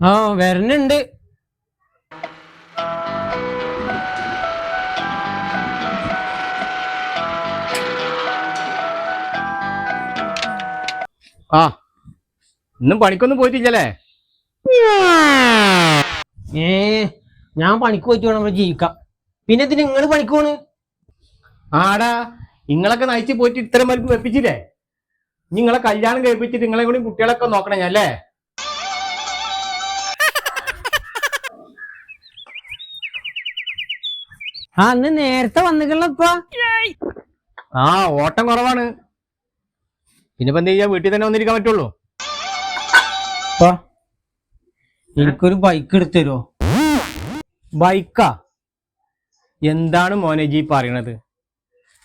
ആ വരണുണ്ട്. ആ ഇന്നും പണിക്കൊന്നും പോയിട്ടില്ലല്ലേ? ഏ ഞാൻ പണിക്ക് പോയിട്ട് വേണം ഇവിടെ ജീവിക്കാം. പിന്നെ ഇതിന് നിങ്ങൾ പണിക്ക് പോണ്? ആടാ നിങ്ങളൊക്കെ നയിച്ച് പോയിട്ട് ഇത്ര പേർക്ക് വെപ്പിച്ചില്ലേ? നിങ്ങളെ കല്യാണം കഴിപ്പിച്ചിട്ട് നിങ്ങളെ കൂടി കുട്ടികളൊക്കെ നോക്കണേ ഞാൻ അല്ലേ? ആ അന്ന് നേരത്തെ വന്നിക്കണപ്പ ആ ഓട്ടം കുറവാണ്. പിന്നെ എന്ത് ചെയ്യാ? വീട്ടിൽ തന്നെ വന്നിരിക്കാൻ പറ്റുള്ളൂ. എനിക്കൊരു ബൈക്ക് എടുത്തരോ ബൈക്കാ എന്താണ് മോനെ ജി പറയണത്?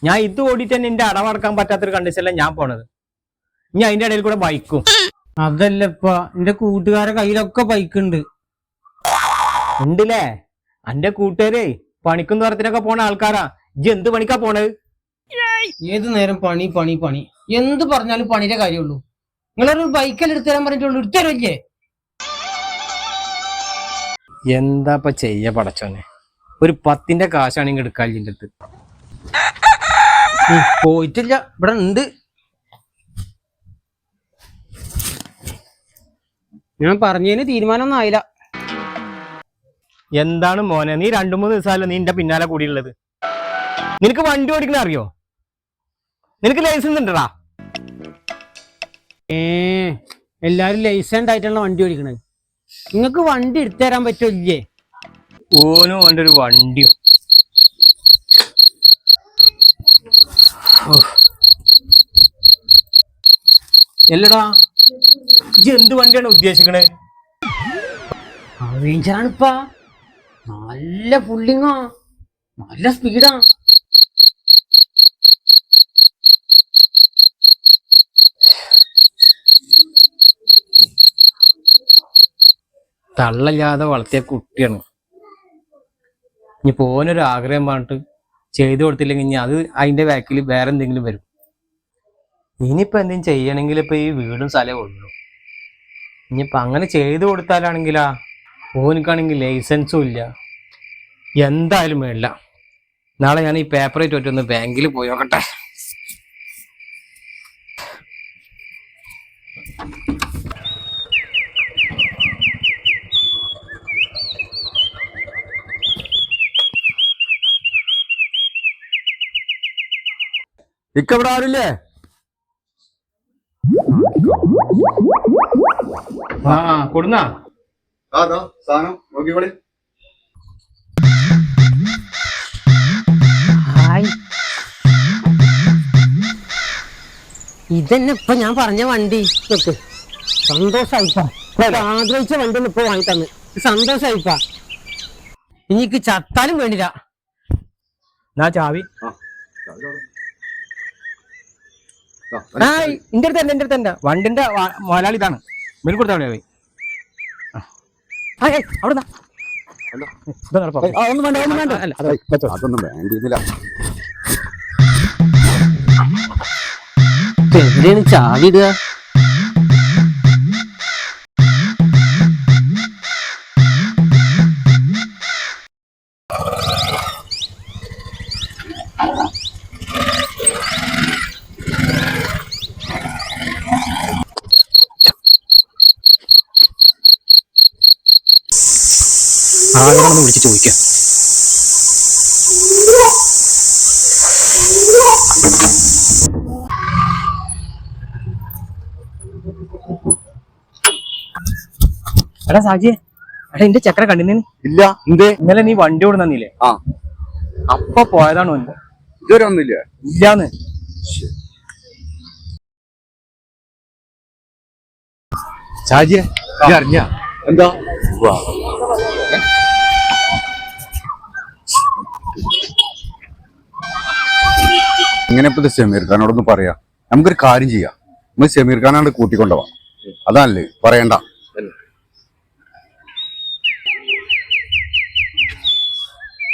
ഞാൻ ഇത് ഓടിയിട്ട് തന്നെ എന്റെ അടവടക്കാൻ പറ്റാത്തൊരു കണ്ടീഷനല്ല ഞാൻ പോണത്. ഇനി അതിന്റെ ഇടയിൽ കൂടെ ബൈക്കും അതല്ലപ്പ എന്റെ കൂട്ടുകാരെ കയ്യിലൊക്കെ ബൈക്ക് ഉണ്ട്. ഉണ്ടല്ലേ? എന്റെ കൂട്ടുകാരെ പണിക്കും തുറത്തിനൊക്കെ പോണ ആൾക്കാരാ. ഇജ്ജ് എന്ത് പണിക്കാ പോണത് ഏത് നേരം പണി പണി പണി? എന്ത് പറഞ്ഞാലും പണിയുടെ കാര്യമുള്ളൂ. നിങ്ങളൊരു ബൈക്കെല്ലാം എടുത്തു തരാൻ പറഞ്ഞിട്ടുള്ളൂ എടുത്തരല്ലേ എന്താപ്പ എന്താ ഇപ്പൊ ചെയ്യ പടച്ചോനെ? ഒരു പത്തിന്റെ കാശാണെങ്കിൽ എടുക്കാൻ ഇതിന്റെ അടുത്ത്. പോയിട്ടില്ല. ഇവിടെ ഉണ്ട്. ഞാൻ പറഞ്ഞതിന് തീരുമാനമൊന്നും ആയില്ല. എന്താണ് മോനെ? നീ രണ്ടു മൂന്ന് ദിവസമല്ല നീ എന്റെ പിന്നാലെ കൂടിയുള്ളത്. നിനക്ക് വണ്ടി ഓടിക്കണ അറിയോ? നിനക്ക് ലൈസൻസ് ഉണ്ടടാ. ഏ എല്ലാരും ലൈസൻസ് ആയിട്ടാണ് വണ്ടി ഓടിക്കണത്. നിങ്ങക്ക് വണ്ടി എടുത്തു തരാൻ പറ്റില്ലേ? ഓനും അവന്റെ ഒരു വണ്ടിയോ. എല്ലടാ ഇജ്ജ് എന്ത് വണ്ടിയാണ് ഉദ്ദേശിക്കണേ? റേഞ്ചറാണിപ്പാ നല്ല പുള്ളിങ്ങാ നല്ല സ്പീഡാ തള്ളല്ലാതെ വളർത്തിയ കുട്ടിയാണ്. ഇനി പോനൊരു ആഗ്രഹം പറഞ്ഞിട്ട് ചെയ്തു കൊടുത്തില്ലെങ്കിൽ ഇനി അത് അതിന്റെ ബാക്കിൽ വേറെ എന്തെങ്കിലും വരും. ഇനിയിപ്പോ എന്തെങ്കിലും ചെയ്യണമെങ്കിൽ ഇപ്പൊ ഈ വീടും സ്ഥലവും ഉള്ളൂ. ഇനിയിപ്പൊ അങ്ങനെ ചെയ്തു കൊടുത്താലാണെങ്കിലാ ഓനിക്കാണെങ്കിൽ ലൈസൻസും ഇല്ല. എന്തായാലും വേണ്ട. നാളെ ഞാൻ ഈ പേപ്പറായിട്ട് ഒറ്റ ഒന്ന് ബാങ്കിൽ പോയി നോക്കട്ടെ. ഇക്കവിടെ ആരില്ലേ ആ കൊടുന്നാ? അതാ സാധനം നോക്കിക്കോളി ഇതന്നെ ഇപ്പൊ ഞാൻ പറഞ്ഞ വണ്ടി? നോക്ക്. സന്തോഷായിപ്പാ. ആഗ്രഹിച്ച വണ്ടി ഒന്ന് ഇപ്പൊ വാങ്ങി തന്ന് സന്തോഷായിപ്പാ. എനിക്ക് ചത്താലും വേണ്ടില്ല. എന്നാ ചാവി. ആ, ഇന്റെ അടുത്ത് എന്റെ അടുത്ത് എന്റെ വണ്ടിന്റെ മുതലാളി ഇതാണ്. മേൽ കൊടുത്താൽ ഒന്നും വേണ്ട ഒന്നും വേണ്ട. അതൊന്നും വേണ്ടിയിരുന്നില്ല എവിടെയാണ് ചാവി ആളുകളൊന്ന് വിളിച്ച് ചോദിക്കാം. എടാ സാജിയെ എടാ എന്റെ ചക്ര കണ്ടിന്? ഇല്ല എന്തേ? ഇന്നലെ നീ വണ്ടി ഓടുന്നില്ലേ ആ. അപ്പൊ പോയതാണ് ഇതുവരെ ഒന്നില്ല ഇല്ലാന്ന്. ഷാജിയെ അറിഞ്ഞ? എന്താ? ഇങ്ങനെ ഇപ്പൊ ഷമീർ ഖാനോടൊന്ന് പറയാ. നമുക്കൊരു കാര്യം ചെയ്യാം. നമ്മൾ ഷമീർ ഖാനാണ് കൂട്ടിക്കൊണ്ടുപോവാം അതല്ലേ പറയണ്ട.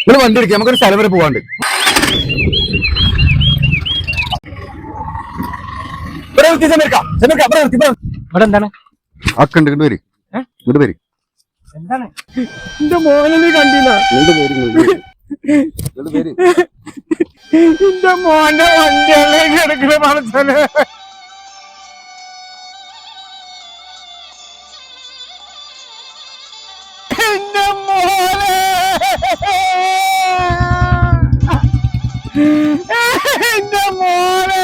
നിങ്ങൾ വണ്ടി എടുക്കുക നമുക്കൊരു സ്ഥലം വരെ പോവാണ്ട്. ഇവിടെ. എന്താണ്? ആ കണ്ട് ഇങ്ങോട്ട് വരി? ഇങ്ങോട്ട് വരി. എന്റെ മോനെ നീ കണ്ടില്ല. എന്റെ മോന്റെ വണ്ടിയല്ലേ കിടക്കണ മനസ്സിന് എന്റെ മോനെ! എന്റെ മോനെ!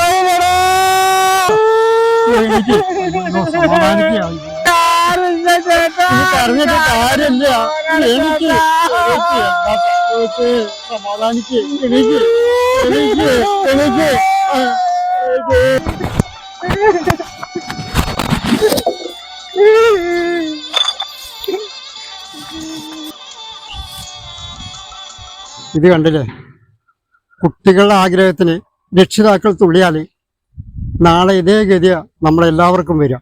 എനിക്ക് ഇത് കണ്ടില്ലേ? കുട്ടികളുടെ ആഗ്രഹത്തിന് രക്ഷിതാക്കൾ തുള്ളിയാൽ നാളെ ഇതേ ഗതിയാണ് നമ്മളെല്ലാവർക്കും വരിക.